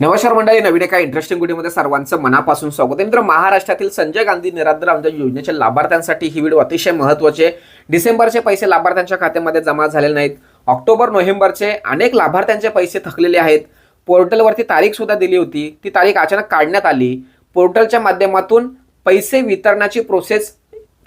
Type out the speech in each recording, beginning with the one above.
नमस्कार मंडळी नवीन एका इंटरेस्टिंग व्हिडिओमध्ये सर्वांचं मनापासून स्वागत आहे. मित्र महाराष्ट्रातील संजय गांधी निराधार अनुदान योजनेच्या लाभार्थ्यांसाठी ही व्हिडिओ अतिशय महत्त्वाचे डिसेंबरचे पैसे लाभार्थ्यांच्या खात्यामध्ये जमा झालेले नाहीत. ऑक्टोबर नोव्हेंबरचे अनेक लाभार्थ्यांचे पैसे थकलेले आहेत. पोर्टलवरती तारीख सुद्धा दिली होती. ती तारीख अचानक काढण्यात आली. पोर्टलच्या माध्यमातून पैसे वितरणाची प्रोसेस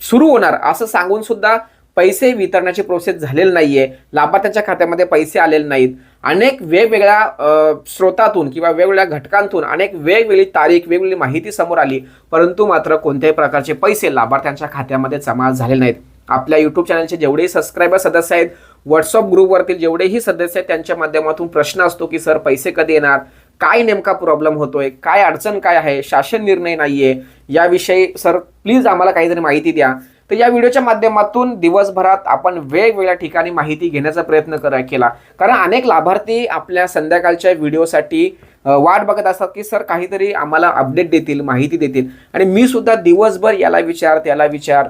सुरू होणार असं सांगून सुद्धा पैसे वितरणाची प्रोसेस झालेली नाहीये. लाभार्थ्यांच्या खात्यामध्ये पैसे आलेले नाहीत. अनेक वेगवेगळ्या स्रोतातून किंवा वेगवेगळ्या घटकांतून अनेक वेगवेगळी तारीख वेगवेगळी माहिती समोर आली. परंतु मात्र कोणत्याही प्रकारचे पैसे लाभार्थ्यांच्या खात्यामध्ये जमा झाले नाहीत. आपल्या युट्यूब चॅनलचे जेवढेही सबस्क्रायबर सदस्य आहेत व्हॉट्सअप ग्रुपवरतील जेवढेही सदस्य आहेत त्यांच्या माध्यमातून प्रश्न असतो की सर पैसे कधी येणार? काय नेमका प्रॉब्लेम होतोय? काय अडचण काय आहे? शासन निर्णय नाहीये. याविषयी सर प्लीज आम्हाला काहीतरी माहिती द्या. तर या व्हिडिओच्या माध्यमातून दिवसभरात आपण वेगवेगळ्या ठिकाणी माहिती घेण्याचा प्रयत्न करा केला. कारण अनेक लाभार्थी आपल्या संध्याकाळच्या व्हिडिओसाठी वाट बघत असतात की सर काहीतरी आम्हाला अपडेट देतील माहिती देतील. आणि मी सुद्धा दिवसभर याला विचार त्याला विचार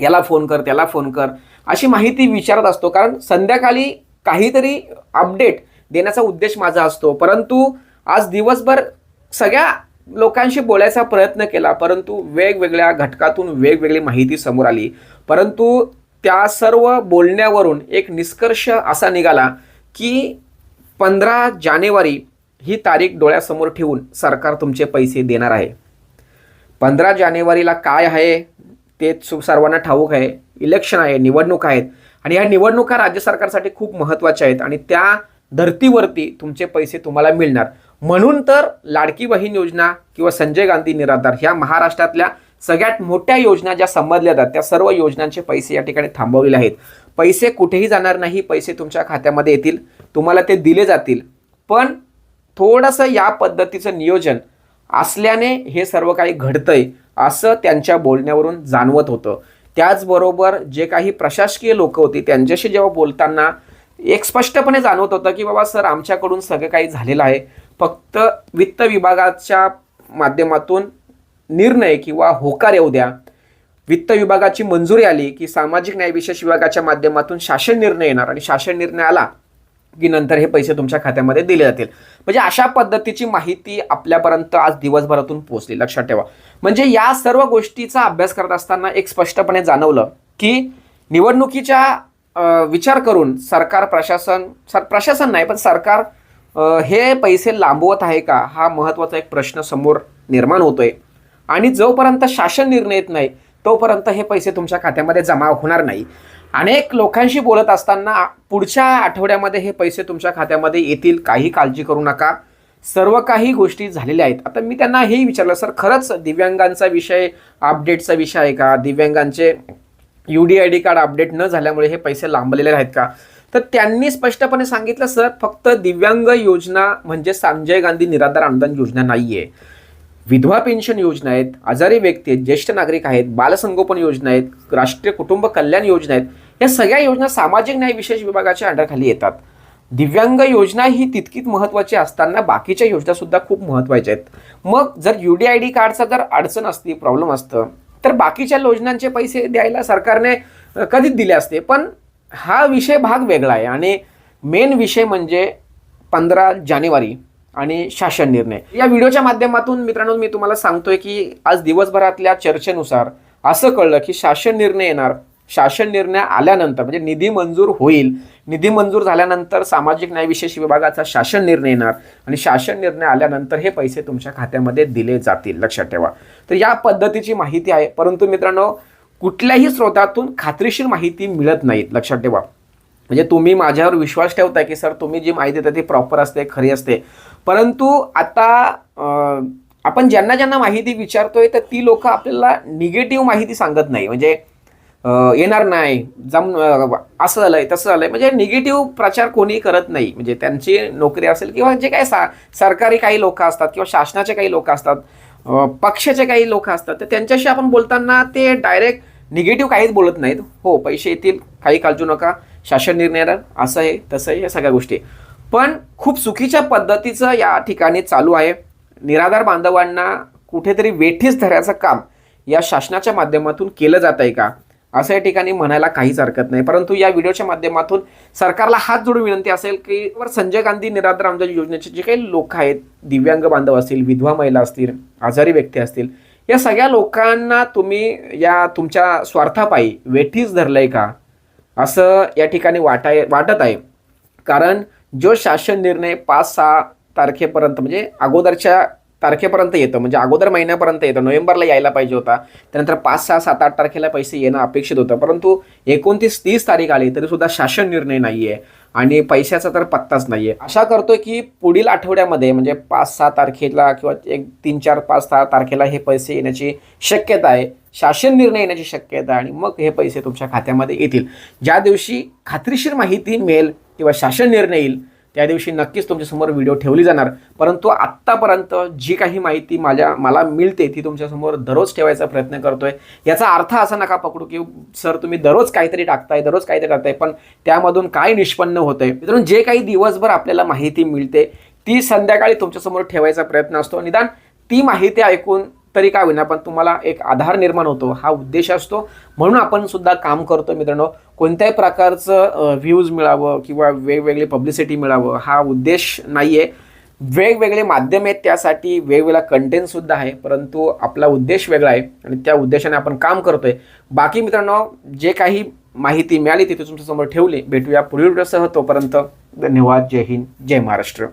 याला फोन कर त्याला फोन कर अशी माहिती विचारत असतो. कारण संध्याकाळी काहीतरी अपडेट देण्याचा उद्देश माझा असतो. परंतु आज दिवसभर सगळ्या लोकांशी बोलायचा प्रयत्न केला परंतु वेगवेगळ्या घटकातून वेगवेगळी माहिती समोर आली. परंतु त्या सर्व बोलण्यावरून एक निष्कर्ष असा निघाला की पंधरा जानेवारी ही तारीख डोळ्यासमोर ठेवून सरकार तुमचे पैसे देणार आहे. पंधरा जानेवारीला काय आहे ते सु- सर्वांना ठाऊक आहे. इलेक्शन आहे निवडणूक आहेत. आणि ह्या निवडणुका राज्य सरकारसाठी खूप महत्त्वाच्या आहेत आणि त्या धर्तीवरती तुमचे पैसे तुम्हाला मिळणार. म्हणून तर लाडकी बहीण योजना किंवा संजय गांधी निराधार ह्या महाराष्ट्रातल्या सगळ्यात मोठ्या योजना ज्या संबंधल्या जातात त्या सर्व योजनांचे पैसे या ठिकाणी थांबवलेले आहेत. पैसे कुठेही जाणार नाही पैसे तुमच्या खात्यामध्ये येतील तुम्हाला ते दिले जातील. पण थोडंसं या पद्धतीचं नियोजन असल्याने हे सर्व काही घडतंय असं त्यांच्या बोलण्यावरून जाणवत होतं. त्याचबरोबर जे काही प्रशासकीय लोक होती त्यांच्याशी जेव्हा बोलताना एक स्पष्टपणे जाणवत होतं की बाबा सर आमच्याकडून सगळं काही झालेलं आहे. फक्त वित्त विभागाच्या माध्यमातून निर्णय किंवा होकार येऊ द्या. वित्त विभागाची मंजुरी आली की सामाजिक न्याय विशेष विभागाच्या माध्यमातून शासन निर्णय येणार आणि शासन निर्णय आला की नंतर हे पैसे तुमच्या खात्यामध्ये दिले जातील. म्हणजे अशा पद्धतीची माहिती आपल्यापर्यंत आज दिवसभरातून पोहोचली. लक्षात ठेवा. म्हणजे या सर्व गोष्टीचा अभ्यास करत असताना एक स्पष्टपणे जाणवलं की निवडणुकीच्या विचार करून सरकार प्रशासन सर प्रशासन नाही पण सरकार हे पैसे लांबवत आहे का? हा महत्त्वाचा एक प्रश्न समोर निर्माण होतोय. आणि जोपर्यंत शासन निर्णय येत नाही तोपर्यंत हे पैसे तुमच्या खात्यामध्ये जमा होणार नाही. अनेक लोकांशी बोलत असताना पुढच्या आठवड्यामध्ये हे पैसे तुमच्या खात्यामध्ये येतील काही काळजी करू नका. सर्व काही गोष्टी झालेल्या आहेत. आता मी त्यांना हेही विचारलं सर खरंच दिव्यांगांचा विषय अपडेटचा विषय आहे का? दिव्यांगांचे U D I D card update न झाल्यामुळे हे पैसे लांबलेले आहेत का? तर त्यांनी स्पष्टपणे सांगितलं सर फक्त दिव्यांग योजना म्हणजे संजय गांधी निराधार अनुदान योजना नाही आहे विधवा पेन्शन योजना आहेत आजारी व्यक्ती आहेत ज्येष्ठ नागरिक आहेत बालसंगोपन योजना आहेत राष्ट्रीय कुटुंब कल्याण योजना आहेत या सगळ्या योजना सामाजिक न्याय विशेष विभागाच्या अंडरखाली येतात. दिव्यांग योजना ही तितकीच महत्त्वाची असताना बाकीच्या योजना सुद्धा खूप महत्त्वाच्या आहेत. मग जर यू डी आय डी कार्डचा जर अडचण असती प्रॉब्लेम असतं तर बाकीच्या योजनांचे पैसे द्यायला सरकारने कधीच दिले असते. पण हा विषय भाग वेगळा आहे आणि मेन विषय म्हणजे पंधरा जानेवारी आणि शासन निर्णय. या व्हिडिओच्या माध्यमातून मित्रांनो मी तुम्हाला सांगतोय की आज दिवसभरातल्या चर्चेनुसार असं कळलं की शासन निर्णय येणार. शासन निर्णय आल्यानंतर म्हणजे निधी मंजूर होईल. निधी मंजूर झाल्यानंतर सामाजिक न्याय विशेष विभागाचा शासन निर्णय येणार आणि शासन निर्णय आल्यानंतर हे पैसे तुमच्या खात्यामध्ये दिले जातील. लक्षात ठेवा. तर या पद्धतीची माहिती आहे. परंतु मित्रांनो कुठल्याही स्रोतातून खात्रीशीर माहिती मिळत नाहीत लक्षात ठेवा. म्हणजे तुम्ही माझ्यावर विश्वास ठेवताय की सर तुम्ही जी माहिती देता ती प्रॉपर असते खरी असते. परंतु आता आपण ज्यांना ज्यांना माहिती विचारतोय तर ती लोक आपल्याला निगेटिव्ह माहिती सांगत नाही. म्हणजे येणार नाही जम असं झालंय तसं झालंय. म्हणजे निगेटिव्ह प्रचार कोणी करत नाही. म्हणजे त्यांची नोकरी असेल किंवा जे काही सा सरकारी काही लोक असतात किंवा शासनाचे काही लोक असतात पक्षाचे काही लोक असतात तर त्यांच्याशी आपण बोलताना ते डायरेक्ट निगेटिव्ह काहीच बोलत नाहीत. हो पैसे येतील काही काळजू नका शासन निर्णय असं आहे तसं आहे या सगळ्या गोष्टी पण खूप चुकीच्या पद्धतीचं या ठिकाणी चालू आहे. निराधार बांधवांना कुठेतरी वेठीस धरायचं काम या शासनाच्या माध्यमातून केलं जात आहे का? असं या ठिकाणी म्हणायला काहीच हरकत नाही. परंतु या व्हिडिओच्या माध्यमातून सरकारला हात जोडून विनंती असेल की वर संजय गांधी निराधार आमच्या योजनेचे जे काही लोक आहेत दिव्यांग बांधव असतील विधवा महिला असतील आजारी व्यक्ती असतील या सगळ्या लोकांना तुम्ही या तुमच्या स्वार्थापायी वेठीच धरलंय का? असं या ठिकाणी वाटाय वाटत आहे. कारण जो शासन निर्णय पाच सहा तारखेपर्यंत म्हणजे अगोदरच्या तारखेपर्यंत येतं. म्हणजे अगोदर महिन्यापर्यंत येतं. नोव्हेंबरला यायला पाहिजे होता. त्यानंतर पाच सहा सात आठ तारखेला पैसे येणं अपेक्षित होतं. परंतु एकोणतीस तीस तारीख आली तरी सुद्धा शासन निर्णय नाही आहे आणि पैशाचा तर पत्ताच नाही आहे आशा करतो की पुढील आठवड्यामध्ये म्हणजे पाच सहा तारखेला किंवा एक तीन चार पाच सहा तारखेला हे पैसे येण्याची शक्यता आहे. शासन निर्णय येण्याची शक्यता आहे. आणि मग हे पैसे तुमच्या खात्यामध्ये येतील. ज्या दिवशी खात्रीशीर माहिती मिळेल किंवा शासन निर्णय येईल त्या दिवशी नक्कीच तुमच्यासमोर व्हिडिओ ठेवली जाणार. परंतु आत्तापर्यंत जी काही माहिती माझ्या मला मिळते ती तुमच्यासमोर दररोज ठेवायचा प्रयत्न करतोय. याचा अर्थ असा नका पकडू की सर तुम्ही दररोज काहीतरी टाकताय दररोज काहीतरी टाकताय. पण त्यामधून काय निष्पन्न होतंय? मित्रांनो जे काही दिवसभर आपल्याला माहिती मिळते ती संध्याकाळी तुमच्यासमोर ठेवायचा प्रयत्न असतो. निदान ती माहिती ऐकून तरी काय होईना पण तुम्हाला एक आधार निर्माण होतो हा उद्देश असतो. म्हणून आपण सुद्धा काम करतो मित्रांनो. कोणत्याही प्रकारचं व्ह्यूज मिळावं किंवा वेगवेगळी पब्लिसिटी मिळावं हा उद्देश नाही आहे वेगवेगळे माध्यम आहेत त्यासाठी वेगवेगळा कंटेंट सुद्धा आहे परंतु आपला उद्देश वेगळा आहे आणि त्या उद्देशाने आपण काम करतोय. बाकी मित्रांनो जे काही माहिती मिळाली तिथे तुमच्यासमोर ठेवली. भेटूया पुढील व्हिडिओसह तोपर्यंत धन्यवाद. जय हिंद जय महाराष्ट्र.